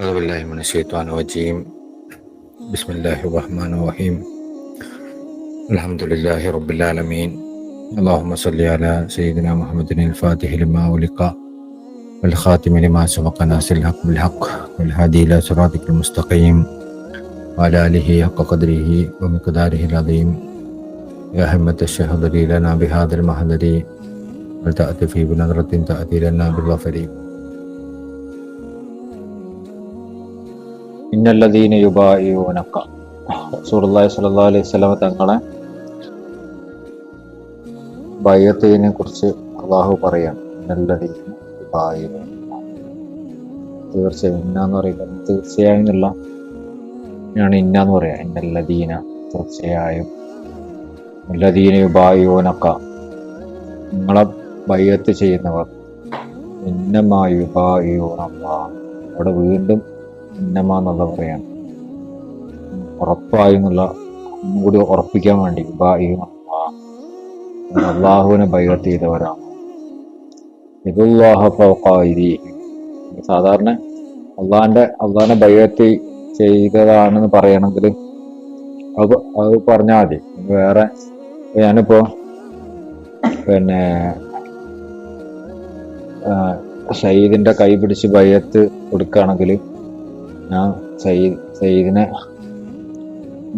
أعوذ بالله من الشيطان الرجيم. بسم الله الرحمن الرحيم. الحمد لله رب العالمين. اللهم صل على سيدنا محمد الفاتح لما أغلق والخاتم لما سبق ناصر الحق بالحق والهادي إلى صراطك المستقيم وعلى آله حق قدره ومقداره العظيم. يا همة الشهد لنا بهذا المحضر وتأتي في بنظرة تأتي لنا بالظفر. ഇന്നല്ലദീന യുബായിയൂനക്ക റസൂലുള്ളാഹി സ്വല്ലല്ലാഹു അലൈഹി സ്വലമ തങ്ങളെ ബയ്യത്തിനെ കുറിച്ച് അള്ളാഹു പറയാണ്. ഇന്നല്ലദീന യുബായിയൂന തീർച്ചയായും ഇന്ന എന്ന് പറയുന്നത് തീർച്ചയായും എന്നുള്ള ഞാൻ ഇന്ന എന്ന് പറയാ. ഇന്നല്ലദീന തീർച്ചയായും ഇന്നല്ലദീന യുബായിയൂനക്ക നിങ്ങളെ ബയ്യത്ത് ചെയ്യുന്നവർ. ഇന്നമാ യുബായിയൂനല്ല അവിടെ വീണ്ടും ഇന്നമ എന്നുള്ള പറയാണ് ഉറപ്പായി എന്നുള്ള കൂടി ഉറപ്പിക്കാൻ വേണ്ടി അള്ളാഹുവിനെ ബൈഹത്ത് ചെയ്തവരാണ്. സാധാരണ അള്ളാഹിന്റെ അള്ളാഹിനെ ബൈകത്ത് ചെയ്തതാണെന്ന് പറയണമെങ്കിൽ അത് അത് പറഞ്ഞാൽ മതി. വേറെ ഞാനിപ്പോ പിന്നെ സയ്യിദിന്റെ കൈ പിടിച്ച് ബയ്യത്ത് കൊടുക്കുകയാണെങ്കിൽ ഞാൻ സയ്യിദ് സയ്യിദിനെ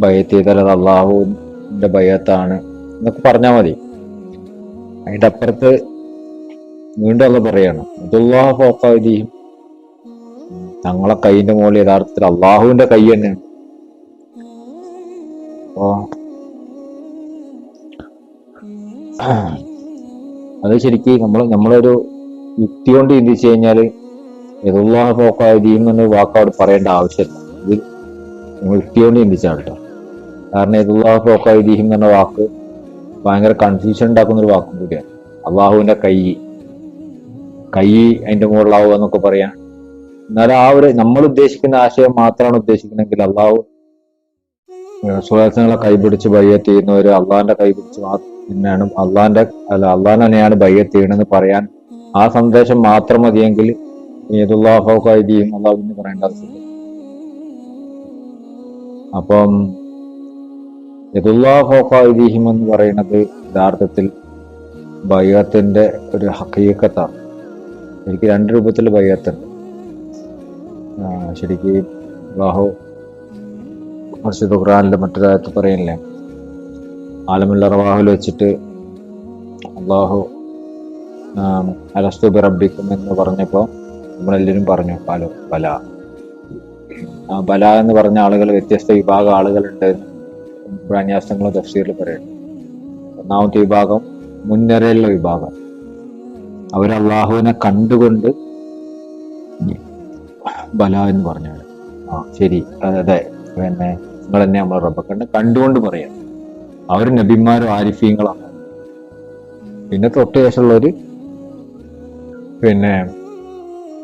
ബയ്യത്ത് ചെയ്താൽ അള്ളാഹുവിന്റെ ബയ്യത്താണ് എന്നൊക്കെ പറഞ്ഞാൽ മതി. അതിന്റെ അപ്പുറത്ത് വീണ്ടും അത് പറയാണ് അബ്ദുല്ലാഹ് ഫോക്കാദിയും തങ്ങളെ കൈയിന്റെ മുകളിൽ യഥാർത്ഥത്തിൽ അള്ളാഹുവിന്റെ കൈ തന്നെയാണ്. അപ്പോ അത് ശരിക്കും നമ്മൾ നമ്മളൊരു യുക്തി കൊണ്ട് ചിന്തിച്ചു കഴിഞ്ഞാൽ യദുല്ലാഹ പോക്കായിരിക്കും എന്ന വാക്ക് അവിടെ പറയേണ്ട ആവശ്യമില്ല. ഇത് നിങ്ങൾ യുക്തിയോണ്ട് ചിന്തിച്ചാണ് കേട്ടോ. കാരണം യദുല്ലാഹ പോക്കായിരിക്കും എന്ന വാക്ക് ഭയങ്കര കൺഫ്യൂഷൻ ഉണ്ടാക്കുന്ന ഒരു വാക്കും കൂടിയാണ്. അള്ളാഹുവിന്റെ കൈ കൈ അതിന്റെ മുകളിലാവുക എന്നൊക്കെ പറയാം. എന്നാൽ ആ ഒരു നമ്മൾ ഉദ്ദേശിക്കുന്ന ആശയം മാത്രമാണ് ഉദ്ദേശിക്കുന്നതെങ്കിൽ അള്ളാഹു സുഹാസങ്ങളെ കൈപിടിച്ച് ബയ്യത്ത് ചെയ്യുന്നവർ അള്ളാഹിന്റെ കൈപിടിച്ച് തന്നെയാണ്. അള്ളാഹിന്റെ അല്ല അള്ളാഹിനെയാണ് ബയ്യത്ത് ചെയ്യണമെന്ന് പറയാൻ ആ സന്ദേശം മാത്രം മതിയെങ്കിൽ ഏതുല്ലാഹോക്കായിരിക്കും അള്ളാഹുവിന് പറയേണ്ട ആവശ്യമില്ല. അപ്പം യദുല്ലാഹോക്കായിരിക്കും എന്ന് പറയുന്നത് യഥാർത്ഥത്തിൽ ബൈഹത്തിന്റെ ഒരു ഹക്കീക്കത്താണ് ശരിക്കും രണ്ട് രൂപത്തിൽ ബൈഹത്തുണ്ട് ശരിക്കും അള്ളാഹു മർഷിദ് ഖുറാനിലെ മറ്റൊരായത്ത് പറയില്ലേ ആലമുല്ല റവാഹുൽ വെച്ചിട്ട് അള്ളാഹു അലസ്തു റബ്ബിക്കും എന്ന് പറഞ്ഞപ്പോൾ നമ്മളെല്ലാവരും പറഞ്ഞു പല ബല. ആ ബല എന്ന് പറഞ്ഞ ആളുകൾ വ്യത്യസ്ത വിഭാഗം ആളുകളുണ്ട് പ്രാന്യാസങ്ങളും തഫ്സീറിൽ പറയുന്നു. ഒന്നാമത്തെ വിഭാഗം മുൻനിരയുള്ള വിഭാഗം. അവർ അള്ളാഹുവിനെ കണ്ടുകൊണ്ട് ബല എന്ന് പറഞ്ഞാൽ ആ ശരി അതെ പിന്നെ നിങ്ങൾ തന്നെ നമ്മൾ റബ്ബ കണ്ട് കണ്ടുകൊണ്ട് പറയാം. അവർ നബിമാരും ആരിഫീങ്ങളാണ് പിന്നെ തൊട്ട് ശേഷമുള്ളവര് പിന്നെ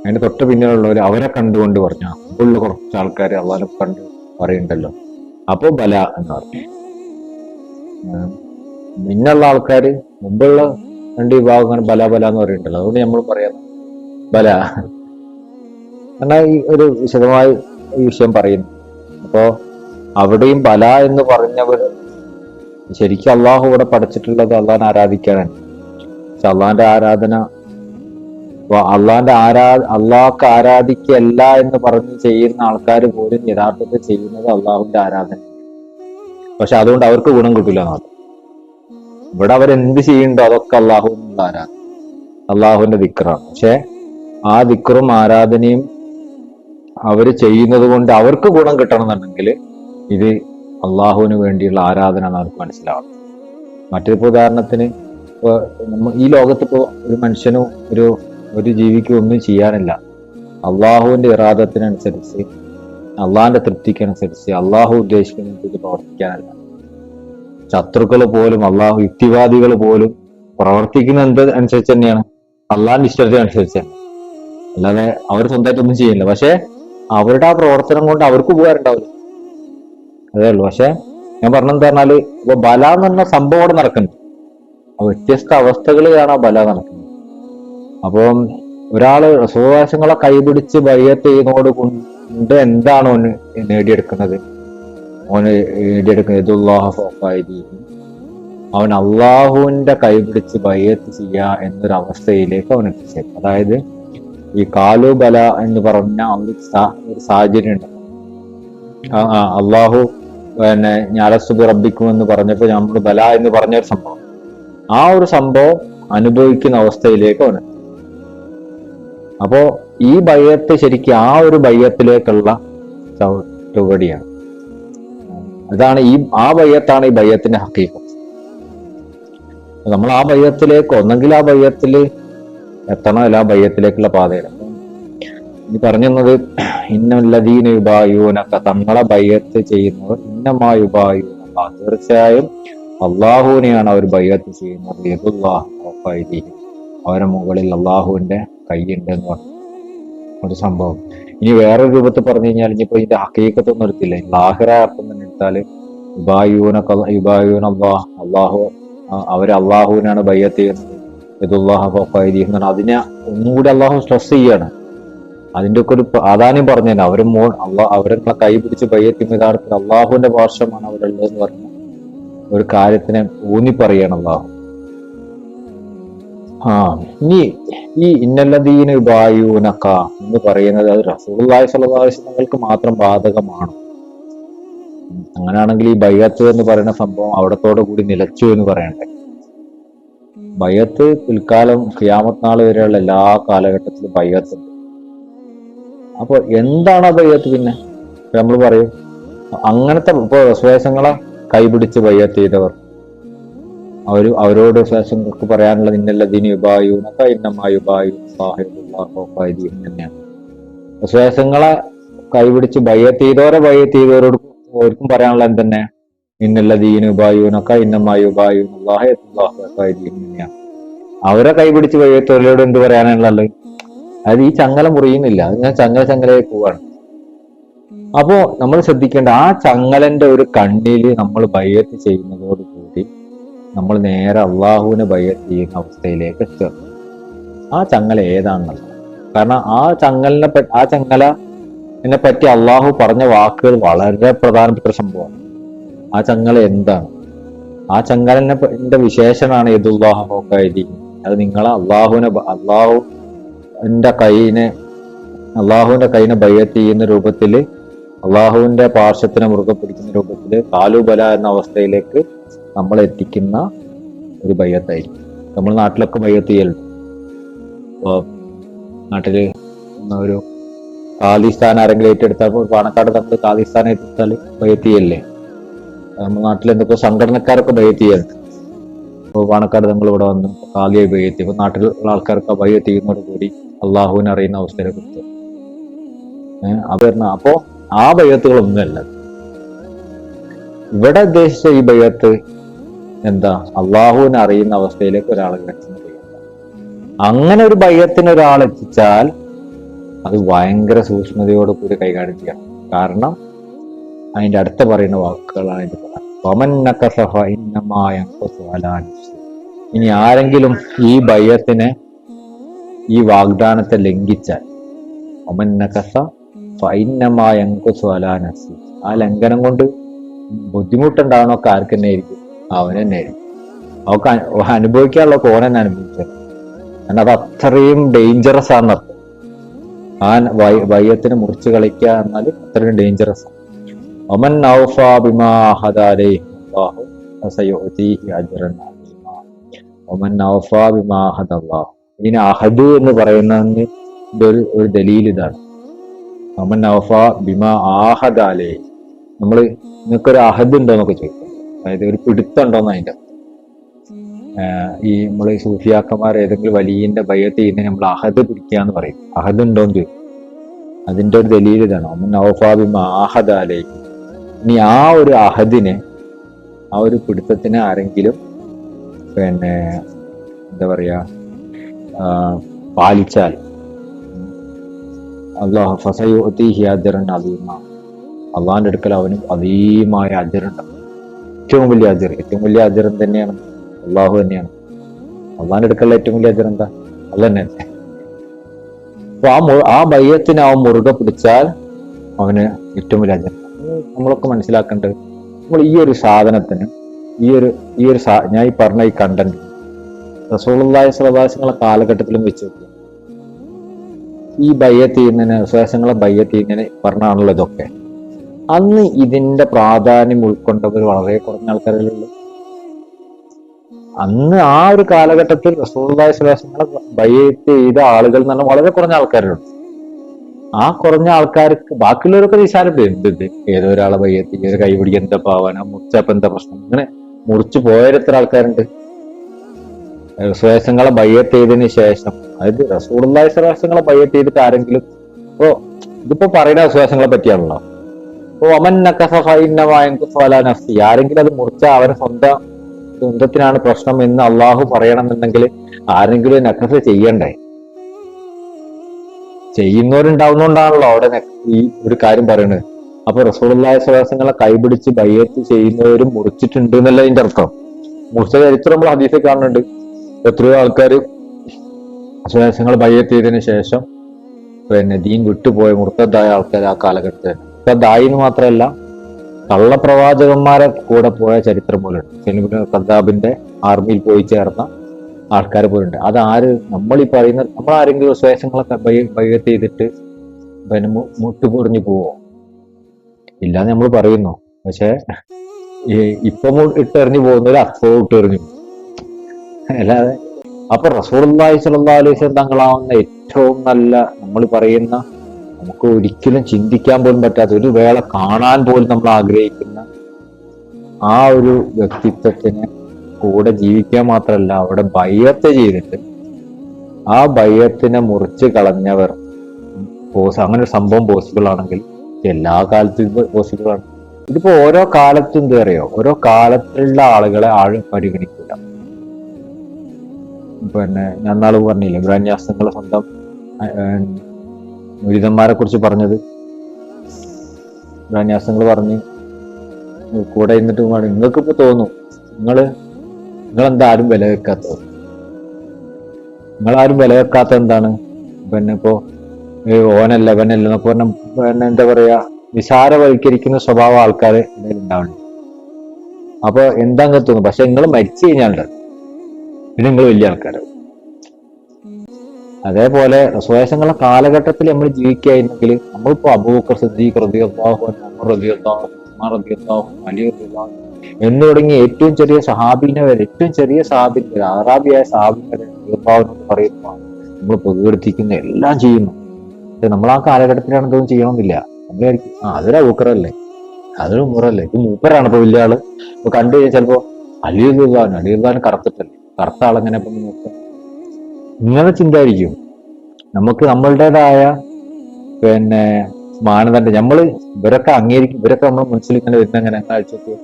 അതിന്റെ തൊട്ട് പിന്നിലുള്ളവർ അവരെ കണ്ടുകൊണ്ട് പറഞ്ഞ ഉള്ള കുറച്ച് ആൾക്കാർ അവരെ കണ്ട് പറയുന്നുണ്ടല്ലോ അപ്പോ ബല എന്ന് പറഞ്ഞു. പിന്നുള്ള ആൾക്കാര് മുമ്പുള്ള രണ്ട് വിഭാഗങ്ങൾ ബല ബല എന്ന് പറയുന്നുണ്ടല്ലോ അതുകൊണ്ട് നമ്മൾ പറയാം ബല. എന്നാൽ ഈ ഒരു വിശദമായി ഈ വിഷയം പറയുന്നു. അപ്പോ അവിടെയും ബല എന്ന് പറഞ്ഞവർ ശരിക്കും അള്ളാഹു ഇവിടെ പഠിച്ചിട്ടുള്ളത് അള്ളാഹിനെ ആരാധിക്കാനാണ്. പക്ഷെ അള്ളാഹിന്റെ ആരാധന അള്ളാന്റെ ആരാ അള്ളാഹ്ക്ക് ആരാധിക്കല്ല എന്ന് പറഞ്ഞ് ചെയ്യുന്ന ആൾക്കാർ പോലും യഥാർത്ഥത്തിൽ ചെയ്യുന്നത് അള്ളാഹുവിന്റെ ആരാധന പക്ഷെ അതുകൊണ്ട് അവർക്ക് ഗുണം കിട്ടില്ല എന്നാണ് ഇവിടെ അവരെന്ത് ചെയ്യുന്നുണ്ടോ അതൊക്കെ അള്ളാഹുവിനുള്ള ആരാധന. അള്ളാഹുവിന്റെ ദിക്റാണ്. പക്ഷെ ആ ദിക്റും ആരാധനയും അവർ ചെയ്യുന്നത് കൊണ്ട് അവർക്ക് ഗുണം കിട്ടണം എന്നുണ്ടെങ്കിൽ ഇത് അള്ളാഹുവിന് വേണ്ടിയുള്ള ആരാധന എന്ന് അവർക്ക് മനസ്സിലാവണം മറ്റൊരു ഉദാഹരണത്തിന് ഇപ്പൊ ഈ ലോകത്തിപ്പോ ഒരു മനുഷ്യനും ഒരു ഒരു ജീവിക്കും ഒന്നും ചെയ്യാനില്ല. അള്ളാഹുവിന്റെ ഇറാദത്തിനനുസരിച്ച് അള്ളാഹിന്റെ തൃപ്തിക്കനുസരിച്ച് അള്ളാഹു ഉദ്ദേശിക്കുന്നതിന് പ്രവർത്തിക്കാനല്ല. ശത്രുക്കൾ പോലും അള്ളാഹു യുക്തിവാദികൾ പോലും പ്രവർത്തിക്കുന്ന എന്ത് അനുസരിച്ച് തന്നെയാണ്? അള്ളാഹിന്റെ ഇഷ്ടത്തിനനുസരിച്ച് അല്ലാതെ അവർ സ്വന്തമായിട്ടൊന്നും ചെയ്യില്ല പക്ഷെ അവരുടെ ആ പ്രവർത്തനം കൊണ്ട് അവർക്ക് ഉപകാരമുണ്ടാവില്ല. അതേ ഉള്ളൂ. പക്ഷെ ഞാൻ പറഞ്ഞെന്ന് പറഞ്ഞാൽ ഇപ്പൊ ബല എന്ന് പറഞ്ഞ സംഭവം അവിടെ നടക്കുന്നുണ്ട്. വ്യത്യസ്ത അവസ്ഥകൾ കാണാൻ ബല നടക്കുന്നത്. അപ്പം ഒരാൾ സുവകാശങ്ങളെ കൈപിടിച്ച് ബയ്യത്ത് ചെയ്യുന്നതോട് കൊണ്ട് എന്താണ് ഓന് നേടിയെടുക്കുന്നത്? ഓന് നേടിയെടുക്കുന്നത് അവൻ അള്ളാഹുവിന്റെ കൈപിടിച്ച് ബയ്യത്ത് ചെയ്യുക എന്നൊരു അവസ്ഥയിലേക്ക് അവൻ എത്തിച്ചേരും അതായത് ഈ കാലുബല എന്ന് പറഞ്ഞ ഒരു ഒരു സാഹചര്യം ഉണ്ട്. അള്ളാഹു പിന്നെ ഞാലസുബി റബ്ബിക്കും എന്ന് പറഞ്ഞപ്പോൾ നമ്മൾ ബല എന്ന് പറഞ്ഞ ഒരു സംഭവം. ആ ഒരു സംഭവം അനുഭവിക്കുന്ന അവസ്ഥയിലേക്ക് അവൻ അപ്പോ ഈ ഭയത്തെ ശരിക്കും ആ ഒരു ഭയത്തിലേക്കുള്ള ചവിട്ടുപടിയാണ് അതാണ് ഈ ആ ഭയത്താണ് ഈ ഭയത്തിന്റെ ഹക്കീകം നമ്മൾ ആ ഭയത്തിലേക്ക് ഒന്നെങ്കിൽ ആ ഭയത്തിൽ എത്തണം അല്ല ആ ഭയത്തിലേക്കുള്ള പാതയിലാണ് ഈ പറഞ്ഞത് ഇന്നല്ലതീന യുബായൂനക്ക തങ്ങളെ ഭയത്ത് ചെയ്യുന്നവർ ഇന്നമാ ആ തീർച്ചയായും അള്ളാഹുവിനെയാണ് അവർ ഭയത്ത് ചെയ്യുന്നത്. അവരുടെ മുകളിൽ അള്ളാഹുവിന്റെ കൈയുണ്ട് എന്ന് പറഞ്ഞു ഒരു സംഭവം. ഇനി വേറൊരു രൂപത്തിൽ പറഞ്ഞു കഴിഞ്ഞാൽ ഇനിയിപ്പോ ഇതിന്റെ ഹക്കീക്കത്തൊന്നും എടുത്തില്ല. ലാഹിറ അർത്ഥം തന്നെ എടുത്താൽ യുബായൂനക്ക യുബായൂൻ അള്ളാഹ് അവർ അള്ളാഹുവിനാണ് ബയ്യത്ത് ചെയ്യുന്നത്. അതിനെ ഒന്നുകൂടി അള്ളാഹു സ്ട്രെസ് ചെയ്യാണ്. അതിന്റെ ഒക്കെ ഒരു പ്രാധാന്യം പറഞ്ഞു തന്നെ അവരും മോൾ അള്ളാഹ് അവരെ കൈ പിടിച്ച് ബയ്യത്തും യഥാർത്ഥത്തിൽ അള്ളാഹുവിന്റെ ഭാഷമാണ് അവരുള്ളതെന്ന് പറഞ്ഞു ഒരു കാര്യത്തിനെ ഊന്നി പറയാണ് അള്ളാഹു ആ ഇനി ഈ ഇന്നല്ലദീന ഉപായൂനക്ക എന്ന് പറയുന്നത് അത് അലൈഹി വസല്ലമക്ക് മാത്രം ബാധകമാണ്. അങ്ങനെയാണെങ്കിൽ ഈ ബയ്യത്ത് എന്ന് പറയുന്ന സംഭവം അവിടത്തോടെ കൂടി നിലച്ചു എന്ന് പറയണ്ടേ. ബയ്യത്ത് പിൽക്കാലം ഖിയാമത്ത് നാൾ വരെയുള്ള എല്ലാ കാലഘട്ടത്തിലും ബയ്യത്ത് ഉണ്ട്. അപ്പൊ എന്താണ് ആ ബയ്യത്ത് പിന്നെ? നമ്മൾ പറയും അങ്ങനത്തെ ഇപ്പൊ വിശ്വാസങ്ങളെ കൈപിടിച്ച് ബയ്യത്ത് ചെയ്തവർ. അവർ അവരോട് വിശ്വാസങ്ങൾക്ക് പറയാനുള്ള ഇന്നല്ല ദിനി ഉപായു ഇന്നമായുപായു തന്നെയാണ്. വിശ്വാസങ്ങളെ കൈപിടിച്ച് ബയ്യത്ത് ചെയ്തവരോട് ഓർക്കും പറയാനുള്ള എന്തന്നെ? ഇന്നല്ല ദീന ഉപായൂനൊക്കെ ഇന്നമായി ഉപായു തന്നെയാണ്. അവരെ കൈപിടിച്ച് ബയ്യത്തോരോട് എന്ത് പറയാനുള്ളത്? അത് ഈ ചങ്ങല മുറിയുന്നില്ല. ഞാൻ ചങ്ങല ചങ്ങലയായി പോവാണ്. അപ്പോ നമ്മൾ ശ്രദ്ധിക്കേണ്ട ആ ചങ്ങലന്റെ ഒരു കണ്ണിൽ നമ്മൾ ബയ്യത്ത് ചെയ്യുന്നതോട് നമ്മൾ നേരെ അള്ളാഹുവിനെ ബയ്യത്ത് ചെയ്യുന്ന അവസ്ഥയിലേക്ക് എത്തുക. ആ ചങ്ങല ഏതാണെന്നല്ല കാരണം ആ ചങ്ങലിനെ ആ ചങ്ങല എന്നെ പറ്റി അള്ളാഹു പറഞ്ഞ വാക്കുകൾ വളരെ പ്രധാനപ്പെട്ട സംഭവമാണ്. ആ ചങ്ങല എന്താണ്? ആ ചങ്ങലിനെ പ- ന്റെ വിശേഷണമാണ് യദുല്ലാഹി അത് നിങ്ങൾ അള്ളാഹുവിനെ അള്ളാഹു എന്റെ കൈയിനെ അള്ളാഹുവിന്റെ കൈനെ ബയ്യത്ത് ചെയ്യുന്ന രൂപത്തിൽ അള്ളാഹുവിന്റെ പാർശ്വത്തിനെ മുറുകെ പിടിക്കുന്ന രൂപത്തിൽ കാലുബല എന്ന അവസ്ഥയിലേക്ക് നമ്മൾ എത്തിക്കുന്ന ഒരു ബയ്യത്തായിരിക്കും നമ്മൾ നാട്ടിലൊക്കെ ബയ്യത്ത് ചെയ്യലുണ്ട് അപ്പോൾ നാട്ടിൽ ഒരു ഖാലിസ്ഥാൻ ആരെങ്കിലും ഏറ്റെടുത്താൽ പാണക്കാട് നമ്മൾ ഖാലിസ്ഥാൻ ഏറ്റെടുത്താൽ ബയ്യത്ത് ചെയ്യല്ലേ നമ്മുടെ നാട്ടിൽ എന്തൊക്കെ സംഘടനക്കാരൊക്കെ ബയ്യത്ത് ചെയ്യലുണ്ട് ഇപ്പോൾ പാണക്കാട് നമ്മൾ ഇവിടെ വന്ന് കാലിയായി ബയ്യത്ത് ഇപ്പൊ നാട്ടിലുള്ള ആൾക്കാർക്ക് ബയ്യത്ത് ചെയ്യുന്നതോട് കൂടി അള്ളാഹുവിനെ അറിയുന്ന അവസ്ഥയെ എത്തും. അത് വരുന്ന അപ്പോൾ ആ ബയ്യത്തുകളൊന്നുമല്ല ഇവിടെ ഉദ്ദേശിച്ച ഈ ബയ്യത്ത് എന്താ? അള്ളാഹുവിനെ അറിയുന്ന അവസ്ഥയിലേക്ക് ഒരാൾ കിടക്കുന്നത് അങ്ങനെ ഒരു ഭയത്തിന് ഒരാൾ എത്തിച്ചാൽ അത് ഭയങ്കര സൂക്ഷ്മതയോട് കൂടി കൈകാര്യം ചെയ്യണം. കാരണം അതിന്റെ അടുത്ത പറയുന്ന വാക്കുകളാണ് ഇത്. ഇനി ആരെങ്കിലും ഈ ഭയത്തിന് ഈ വാഗ്ദാനത്തെ ലംഘിച്ചാൽ. ആ ലംഘനം കൊണ്ട് ബുദ്ധിമുട്ടുണ്ടാവണമൊക്കെ ആർക്കെന്നെ ആയിരിക്കും. അവൻ തന്നെ അവക്ക് അനുഭവിക്കാനുള്ള കോൺ തന്നെ അനുഭവിച്ചത് കാരണം അത് അത്രയും ഡേഞ്ചറസ് ആണ് ആ വയ്യത്തിന് മുറിച്ച് കളിക്കുക എന്നാൽ അത്രയും ഡേഞ്ചറസ് ഒമൻ ഒമൻ എന്ന് പറയുന്നതിന് ഇതിന്റെ ഒരു ദലീൽ ഇതാണ്. ഒമൻ നൗഫാ ബിമാ ആഹദ അലൈഹി. നമ്മൾ നിങ്ങൾക്കൊരു അഹദ് ഉണ്ടോ എന്നൊക്കെ ചോദിക്കും. അതായത് ഒരു പിടുത്തുണ്ടോന്ന് അതിന്റെ അതിന്റെ ഈ നമ്മൾ സൂഫിയാക്കന്മാർ ഏതെങ്കിലും വലിയന്റെ ഭയത്ത് ചെയ്യുന്നതിന് നമ്മൾ അഹദ് പിടിക്കുക എന്ന് പറയും. അഹദ് ഉണ്ടോന്ന് ചോദിക്കും. അതിന്റെ ഒരു ദലീൽ ഇതാണ്. ഒമൻ ഔഫ ബിമാ ആഹദ അലൈഹി. ഇനി ആ ഒരു അഹദിനെ ആ ഒരു പിടുത്തത്തിന് ആരെങ്കിലും പിന്നെ എന്താ പറയാ പാലിച്ചാൽ അള്ളാഹു ഫസയുഅതീഹി അജ്റൻ അദീമ അള്ളാഹിന്റെ അടുക്കൽ അവന് അതീമായ അജറുണ്ട് ഏറ്റവും വലിയ അജർ ഏറ്റവും വലിയ അജറൻ തന്നെയാണ്. അള്ളാഹു തന്നെയാണ്. അള്ളാഹിന്റെ അടുക്കലുള്ള ഏറ്റവും വലിയ അജർ എന്താ? അത് തന്നെ. ആ മു- ആ ഭയത്തിന് ആ മുറുകെ പിടിച്ചാൽ അവന് ഏറ്റവും വലിയ അജണ്ട നമ്മളൊക്കെ മനസ്സിലാക്കേണ്ടത് നമ്മൾ ഈ ഒരു സാധനത്തിന് ഈ ഒരു ഈ ഒരു സാ- ഞാൻ ഈ പറഞ്ഞ ഈ കണ്ടന്റ് റസൂളുള്ളാഹി സ്രവാസങ്ങളെ കാലഘട്ടത്തിലും വെച്ച് ഈ ബയ്യത്ത് ചെയ്യുന്നതിന് വിശ്വാസങ്ങളെ പറഞ്ഞാണല്ലോ ഇതൊക്കെ അന്ന് ഇതിന്റെ പ്രാധാന്യം ഉൾക്കൊണ്ടവർ വളരെ കുറഞ്ഞ ആൾക്കാരല്ലേ അന്ന് ആ ഒരു കാലഘട്ടത്തിൽ റസൂലുള്ളാഹി സ്വലാസങ്ങളെ ബയ്യത്ത് ചെയ്ത ആളുകൾ എന്ന് പറഞ്ഞാൽ വളരെ കുറഞ്ഞ ആൾക്കാരുണ്ട് ആ കുറഞ്ഞ ആൾക്കാർക്ക് ബാക്കിയുള്ളവരൊക്കെ നിസാരപ്പെട്ടു എന്ത് ഏതോ ഒരാളെ ബയ്യത്ത് ചെയ്ത് കൈ പിടിക്കാൻ എന്താ പാവാന? മുറിച്ചപ്പോ എന്താ പ്രശ്നം? അങ്ങനെ മുറിച്ചു പോയൊരത്ര ആൾക്കാരുണ്ട്? സ്വയസങ്ങളെ ബയ്യത്ത് ചെയ്തതിന് ശേഷം അതായത് റസൂലുള്ളാഹി സ്വലാസങ്ങളെ ബയ്യത്ത് ചെയ്തിട്ട് ആരെങ്കിലും ഇപ്പോ ഇതിപ്പോ പറയുന്ന വിശ്വാസങ്ങളെ പറ്റിയാണല്ലോ. ആരെങ്കിലും അത് മുറിച്ച അവരെ സ്വന്തം സ്വന്തത്തിനാണ് പ്രശ്നം എന്ന് അള്ളാഹു പറയണമെന്നുണ്ടെങ്കിൽ ആരെങ്കിലും നക്കസ് ചെയ്യണ്ടേ? ചെയ്യുന്നവരുണ്ടാവുന്നോണ്ടാണല്ലോ അവിടെ ഈ ഒരു കാര്യം പറയുന്നത് അപ്പൊ റസൂലുള്ളാഹി സ്വലാസങ്ങളെ കൈപിടിച്ച് ബയ്യത്ത് ചെയ്യുന്നവരും മുറിച്ചിട്ടുണ്ട് എന്നല്ല അതിന്റെ അർത്ഥം? മുറിച്ച ചരിത്രം നമ്മൾ ഹദീസിൽ കാണുന്നുണ്ട്. എത്രയോ ആൾക്കാർ സ്വലാസങ്ങൾ ബയ്യത്ത് ചെയ്തതിനു ശേഷം പിന്നെ ദീൻ വിട്ടുപോയ മുർത്തതായ ആൾക്കാർ ആ കാലഘട്ടത്തിൽ എന്ന് മാത്രമല്ല കള്ളപ്രവാചകന്മാരെ കൂടെ പോയ ചരിത്രം പോലുണ്ട്. സെലിബിൻ ഖദ്ദാബിന്റെ ആർമിയിൽ പോയി ചേർന്ന ആൾക്കാർ പോലുണ്ട്. അത് ആര് നമ്മൾ ഈ പറയുന്ന നമ്മൾ ആരെങ്കിലും വിശ്വാസങ്ങളൊക്കെ ബൈകത്ത് ചെയ്തിട്ട് പിന്നെ മുട്ടുപൊറിഞ്ഞു പോവോ? ഇല്ലാന്ന് നമ്മൾ പറയുന്നു. പക്ഷേ ഇപ്പൊ ഇട്ടെറിഞ്ഞു പോകുന്നവർ അപ്പോ ഇട്ടെറിഞ്ഞു. അല്ലാതെ അപ്പൊ റസൂർല്ലാഹി സ്വല്ലാ അലൈഹി തങ്ങളാവുന്ന ഏറ്റവും നല്ല നമ്മൾ പറയുന്ന നമുക്ക് ഒരിക്കലും ചിന്തിക്കാൻ പോലും പറ്റാത്ത ഒരു വേള കാണാൻ പോലും നമ്മൾ ആഗ്രഹിക്കുന്ന ആ ഒരു വ്യക്തിത്വത്തിന് കൂടെ ജീവിക്കാൻ മാത്രമല്ല അവിടെ ഭയത്തെ ചെയ്തിട്ട് ആ ഭയത്തിനെ മുറിച്ച് കളഞ്ഞവർ പോസ് അങ്ങനെ ഒരു സംഭവം പോസിബിൾ ആണെങ്കിൽ എല്ലാ കാലത്തും പോസിബിൾ ആണ്. ഇതിപ്പോ ഓരോ കാലത്തും അറിയോ? ഓരോ കാലത്തുള്ള ആളുകളെ ആരും പരിഗണിക്കില്ല പിന്നെ ഞാൻ നാൾ പറഞ്ഞില്ലേ ബ്രാന്യാസങ്ങൾ സ്വന്തം മുരിതന്മാരെ കുറിച്ച് പറഞ്ഞത്. ഉപന്യാസങ്ങൾ പറഞ്ഞ് കൂടെ ഇരുന്നിട്ട് നിങ്ങൾക്ക് ഇപ്പൊ തോന്നും നിങ്ങൾ നിങ്ങളെന്താ ആരും വില വെക്കാത്തത്? നിങ്ങളാരും വില വെക്കാത്ത എന്താണ്? പിന്നെ ഇപ്പോ ഓനല്ല ഇവനല്ല എന്നൊക്കെ പറഞ്ഞ പിന്നെ എന്താ പറയാ നിസാരവൽക്കരിക്കുന്ന സ്വഭാവം ആൾക്കാർ ഇടയിൽ ഉണ്ടാവുന്നുണ്ട് അപ്പൊ എന്താ തോന്നും? പക്ഷെ നിങ്ങൾ മരിച്ചു കഴിഞ്ഞാൽ പിന്നെ നിങ്ങൾ വലിയ ആൾക്കാരാവും. അതേപോലെ സ്വദേശങ്ങളെ കാലഘട്ടത്തിൽ നമ്മൾ ജീവിക്കുകയായിരുന്നെങ്കിൽ നമ്മളിപ്പോ അബൂക്കർ സിദ്ദീഖ് ഉസ്മാൻ റളിയല്ലാഹു അൻഹു, അലി റളിയല്ലാഹു എന്ന് തുടങ്ങി ഏറ്റവും ചെറിയ സഹാബിനെ വരെ ഏറ്റവും ചെറിയ സഹാബിനെ വരെ അറാബിയായ സഹാബിനെ വരെ പറയുമ്പോൾ നമ്മൾ പ്രകീർത്തിക്കുന്ന എല്ലാം ചെയ്യുന്നു. നമ്മൾ ആ കാലഘട്ടത്തിലാണ് ഇതൊന്നും ചെയ്യണമെന്നില്ല. നമ്മൾ ആ അതൊരു അബൂക്കറല്ലേ അതൊരു ഉമറല്ലേ? ഇത് മൂപ്പരാണ് ഇപ്പൊ വലിയ ആൾ. ഇപ്പൊ കണ്ടു കഴിഞ്ഞാൽ ചിലപ്പോ അലി അലിയുള്ളാൻ കറുത്തിട്ടല്ലേ കറുത്ത ആളെങ്ങനെ ഇപ്പൊ നോക്കുക? ഇങ്ങനെ ചിന്തായിരിക്കും. നമുക്ക് നമ്മളുടേതായ പിന്നെ മാനദണ്ഡം. നമ്മൾ ഇവരൊക്കെ അംഗീകരിക്കും ഇവരൊക്കെ നമ്മൾ മനസ്സിൽ ഇങ്ങനെ വരുന്ന അങ്ങനെ കാഴ്ചക്ക്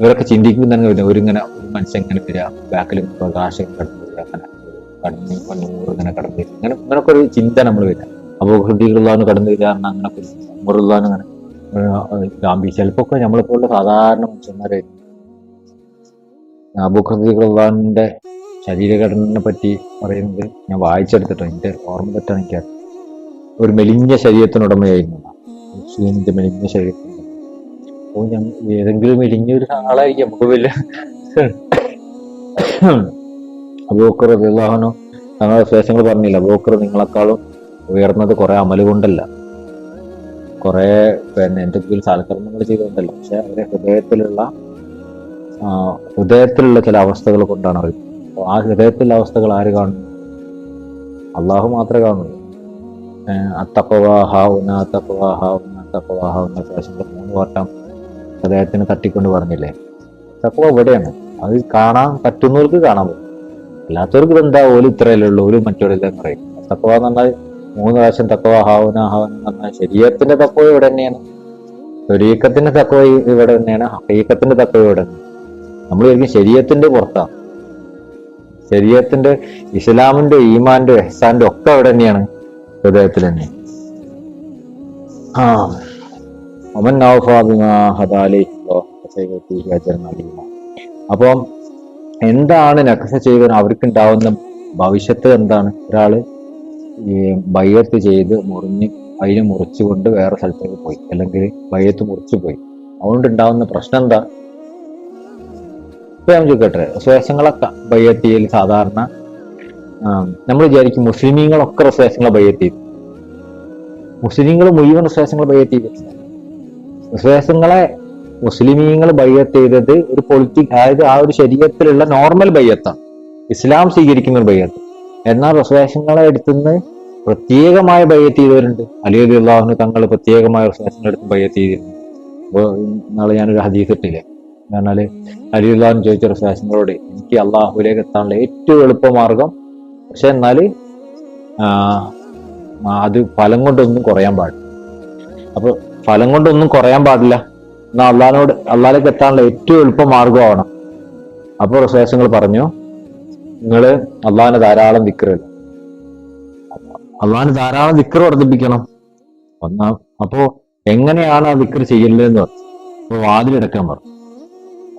ഇവരൊക്കെ ചിന്തിക്കും തന്നെ വരുന്നത് ഒരിങ്ങനെ ഒരു മനുഷ്യൻ ഇങ്ങനെ വരിക. ബാക്കിൽ പ്രകാശം കടന്നു വരിക അങ്ങനെ കടന്നു കണ്ണൂർ ഇങ്ങനെ കടന്നു വരിക. ഇങ്ങനെ ഒരു ചിന്ത നമ്മൾ വരിക. അപ്പോൾ ഹൃദികളുള്ളവന് കടന്നു വരിക പറഞ്ഞാൽ അങ്ങനെ മുറുള്ളവന് അങ്ങനെ ഗാംഭി. ചിലപ്പോ ഒക്കെ നമ്മളിപ്പോഴുള്ള സാധാരണ മനുഷ്യന്മാരായിരിക്കും. അബുഖദികളുള്ളവന്റെ ശരീരഘടനയെ പറ്റി പറയുന്നത് ഞാൻ വായിച്ചെടുത്തിട്ടോ എന്റെ ഓർമ്മ തെറ്റാണ് ഒരു മെലിഞ്ഞ ശരീരത്തിനുടമയായിരുന്നു സൂര്യന്റെ മെലിഞ്ഞ ശരീരത്തിന് അപ്പോൾ ഞാൻ ഏതെങ്കിലും മെലിഞ്ഞ ഒരു ആളായിരിക്കും നമുക്ക് വലിയ അബൂക്കർ അള്ളാഹനോ തങ്ങളുടെ ശേഷങ്ങൾ പറഞ്ഞില്ല. അബൂക്കർ നിങ്ങളെക്കാളും ഉയർന്നത് കുറെ അമൽ കൊണ്ടല്ല. കുറെ പിന്നെ എന്തെങ്കിലും സൽക്കരണങ്ങൾ ചെയ്തുകൊണ്ടല്ല. പക്ഷെ അവരെ ഹൃദയത്തിലുള്ള ഹൃദയത്തിലുള്ള ചില അവസ്ഥകൾ കൊണ്ടാണ് അവർ ആ ഹൃദയത്തിലെ അവസ്ഥകൾ ആര് കാണും അള്ളാഹു മാത്രമേ കാണുള്ളൂ. അത്തപ്പവാഹാവുന്ന മൂന്ന് വട്ടം ഹൃദയത്തിന് തട്ടിക്കൊണ്ട് പറഞ്ഞില്ലേ? തക്കവ ഇവിടെയാണ്. അത് കാണാൻ പറ്റുന്നവർക്ക് കാണാൻ പറ്റും. അല്ലാത്തവർക്ക് എന്താ ഓൽ ഇത്രയല്ലേ ഉള്ളൂ ഒരു മറ്റൊരില്ലെന്ന് പറയും. തക്കവ എന്ന് പറഞ്ഞാൽ മൂന്ന് പ്രാവശ്യം തക്കവ ഹാവുന ഹാവന എന്ന് പറഞ്ഞാൽ ശരീരത്തിന്റെ തക്കവ ഇവിടെ തന്നെയാണ്. ശരീരത്തിന്റെ തക്കവ ഇവിടെ തന്നെയാണ് ഹീക്കത്തിന്റെ തക്കവ ഇവിടെ നമ്മൾ ശരീരത്തിന്റെ പുറത്താണ്. ശരീരത്തിന്റെ ഇസ്ലാമിന്റെ ഈമാന്റെ എഹ്സാന്റെ ഒക്കെ അവിടെ തന്നെയാണ് ഹൃദയത്തിൽ തന്നെ. ആ ഒമൻ. അപ്പം എന്താണ് നക്സ ചെയ്ത അവർക്ക് ഉണ്ടാവുന്ന ഭവിഷ്യത്ത് എന്താണ്? ഒരാൾ ഈ ബയ്യത്ത് ചെയ്ത് മുറിഞ്ഞ് അതിനെ മുറിച്ചുകൊണ്ട് വേറെ സ്ഥലത്തേക്ക് പോയി. അല്ലെങ്കിൽ ബയ്യത്ത് മുറിച്ചു പോയി. അതുകൊണ്ട് ഉണ്ടാവുന്ന പ്രശ്നം എന്താ? ഇപ്പൊ ഞാൻ ചോദിക്കട്ടെ റെസ്വേഷങ്ങളൊക്കെ ബയ്യത്തിയിൽ സാധാരണ നമ്മൾ വിചാരിക്കും മുസ്ലിമീങ്ങളൊക്കെ റെസ്വേഷങ്ങളെ ബയ്യത്തി മുസ്ലിങ്ങൾ മുഴുവൻ റെസ്വേഷങ്ങളെ ബയ്യത്തി റെസ്വേഷങ്ങളെ മുസ്ലിമീങ്ങൾ ബയ്യത്ത് ചെയ്തത് ഒരു പൊളിറ്റിക് അതായത് ആ ഒരു ശരീരത്തിലുള്ള നോർമൽ ബയ്യത്താണ് ഇസ്ലാം സ്വീകരിക്കുന്ന ഒരു ബയ്യത്ത് എന്നാൽ റെസ്വേഷങ്ങളെ എടുത്തുനിന്ന് പ്രത്യേകമായ ബയ്യത്ത് ചെയ്തവരുണ്ട്. അലി അലി അള്ളാഹുന് തങ്ങൾ പ്രത്യേകമായ റെസ്വേഷങ്ങൾ എടുത്ത് ബയ്യത്ത് ചെയ്തിരുന്നു അപ്പോൾ നാളെ ഞാനൊരു ഹദീസ് ഇട്ടില്ലേ? എന്ന് പറഞ്ഞാൽ അരിയുള്ള ചോദിച്ച റിസാസിനോട് എനിക്ക് അള്ളാഹുലേക്ക് എത്താനുള്ള ഏറ്റവും എളുപ്പ മാർഗം. പക്ഷെ ആ, അത് ഫലം കൊണ്ടൊന്നും കുറയാൻ പാടില്ല. അപ്പൊ ഫലം കൊണ്ടൊന്നും കുറയാൻ പാടില്ല. എന്നാൽ അള്ളഹാനോട് അള്ളാഹിലേക്ക് എത്താനുള്ള ഏറ്റവും എളുപ്പ മാർഗമാവണം അപ്പോൾ റസേഷങ്ങൾ പറഞ്ഞു നിങ്ങൾ അള്ളാഹിനെ ധാരാളം ദിക്കറില്ല അള്ളാഹിന് ധാരാളം ദിക്കർ വർദ്ധിപ്പിക്കണം. ഒന്നാ അപ്പോ എങ്ങനെയാണ് ആ ദിക്കർ ചെയ്യേണ്ടതെന്ന് പറഞ്ഞു. അപ്പൊ വാതിലടക്കാൻ പറഞ്ഞു.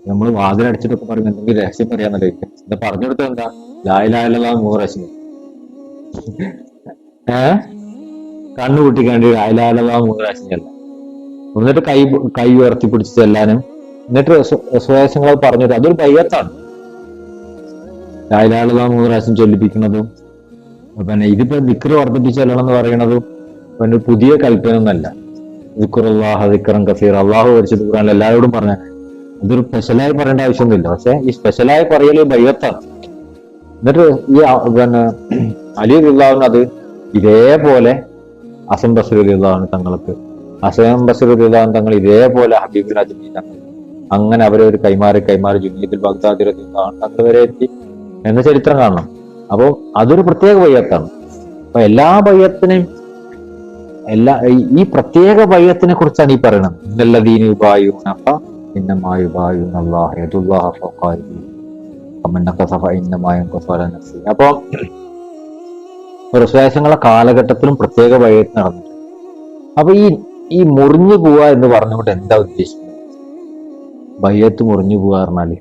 നമ്മൾ വാതിലടിച്ചിട്ടൊക്കെ പറയും എന്തെങ്കിലും രഹസ്യം പറയാന്നല്ലേ? എന്താ പറഞ്ഞു കൊടുത്തത് എന്താ? മൂന്ന് രഹസ്യം ഏ? കണ്ണു കൂട്ടിക്കാണ്ട് രഹസ്യം അല്ല എന്നിട്ട് കൈ കൈ ഉയർത്തി പിടിച്ച് ചെല്ലാനും എന്നിട്ട് സ്വദേശങ്ങൾ പറഞ്ഞു അതൊരു ബയ്യത്താണ് മൂന്ന് രഹസ്യം ചൊല്ലിപ്പിക്കുന്നതും. പിന്നെ ഇതിപ്പോ ദിക്കർ വർദ്ധിപ്പിച്ച് ചെല്ലണം എന്ന് പറയണതും പിന്നെ പുതിയ കൽപ്പന ഒന്നല്ല ദിക്കുറുല്ലാഹ് ദിക്കറം കസീർ അള്ളാഹു പഠിച്ചത് ഖുറാൻ എല്ലാവരോടും പറഞ്ഞ അതൊരു സ്പെഷ്യലായി പറയേണ്ട ആവശ്യമൊന്നുമില്ല. പക്ഷെ ഈ സ്പെഷ്യലായി പറയൽ ബയ്യത്താണ് എന്നിട്ട് ഈ പിന്നെ അലി അള്ളാഹുവിന് അത് ഇതേപോലെ അസം ബസീർ തങ്ങൾക്ക് അസം അള്ളാഹുൻ തങ്ങൾ ഇതേപോലെ ഹബീബ് രാജ്യ തങ്ങൾ അങ്ങനെ അവരെ ഒരു കൈമാറി കൈമാറി ജുനീദുൽ ബഗ്ദാദി തങ്ങൾ വരെ എത്തി എന്ന ചരിത്രം കാണണം. അപ്പോൾ അതൊരു പ്രത്യേക ബയ്യത്താണ് അപ്പൊ എല്ലാ ബയ്യത്തിനെയും എല്ലാ ഈ- പ്രത്യേക ബയ്യത്തിനെ കുറിച്ചാണ് ഈ പറയുന്നത് ഇന്നല്ലദീന യുബായൂന ഫ الله يد الله فوق വമൻ നഖസ ഫ ഇന്നമാ യൻഖസു അലാ നഫ്സിഹി കാലഘട്ടത്തിലും പ്രത്യേക വഴി നടന്നിട്ടുണ്ട്. അപ്പൊ ഈ ഈ മുറിഞ്ഞു പോവുക എന്ന് പറഞ്ഞുകൊണ്ട് എന്താ ഉദ്ദേശിക്കുന്നത് ബയ്യത്ത് മുറിഞ്ഞു പോവുക പറഞ്ഞാൽ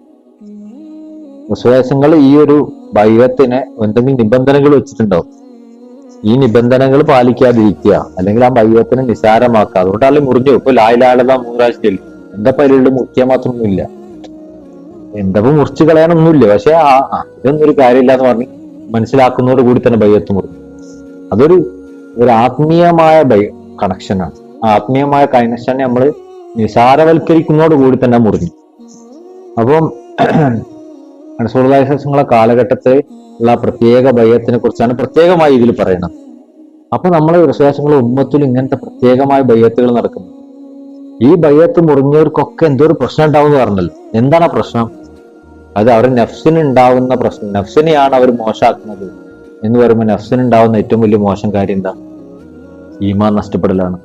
വിശ്വാസങ്ങൾ ഈ ഒരു ബയ്യത്തിനെ എന്തെങ്കിലും നിബന്ധനകൾ വെച്ചിട്ടുണ്ടോ? ഈ നിബന്ധനകൾ പാലിക്കാതിരിക്കുക. അല്ലെങ്കിൽ ആ ബൈവത്തിനെ നിസാരമാക്കുക അതുകൊണ്ടല്ലേ മുറിഞ്ഞു ഇപ്പൊ ലായിലാളത മൂന്നാഴ്ചയിൽ എന്താ പരിപാടി? മുറിക്കാൻ മാത്രമൊന്നുമില്ല. എന്താ മുറിച്ച് കളയാനൊന്നുമില്ല. പക്ഷെ ആ ഇതൊന്നും ഒരു കാര്യമില്ലാന്ന് പറഞ്ഞ് മനസ്സിലാക്കുന്നതോട് കൂടി തന്നെ ഭയത്ത് മുറിഞ്ഞു അതൊരു ഒരു ആത്മീയമായ ഭയ കണക്ഷനാണ് ആത്മീയമായ കണക്ഷനെ നമ്മൾ നിസാരവൽക്കരിക്കുന്നതോട് കൂടി തന്നെ മുറിഞ്ഞു അപ്പം മനസ്സുള്ളങ്ങളെ കാലഘട്ടത്തെ ഉള്ള പ്രത്യേക ഭയത്തിനെ കുറിച്ചാണ് പ്രത്യേകമായി ഇതിൽ പറയുന്നത് അപ്പൊ നമ്മളെ വിശ്വാസങ്ങൾ ഉമ്മത്തിൽ ഇങ്ങനത്തെ പ്രത്യേകമായ ഭയത്തുകൾ നടക്കുന്നു ഈ ഭയത്ത് മുറിഞ്ഞവർക്കൊക്കെ എന്തോ ഒരു പ്രശ്നം ഉണ്ടാവും പറഞ്ഞല്ലോ. എന്താണ് പ്രശ്നം? അത് അവർ നഫ്സിന് ഉണ്ടാവുന്ന പ്രശ്നം നഫ്സിനെയാണ് അവർ മോശമാക്കുന്നത് എന്ന് പറയുമ്പോൾ നഫ്സിന് ഉണ്ടാവുന്ന ഏറ്റവും വലിയ മോശം കാര്യം എന്താ? ഈമാൻ നഷ്ടപ്പെടലാണ്.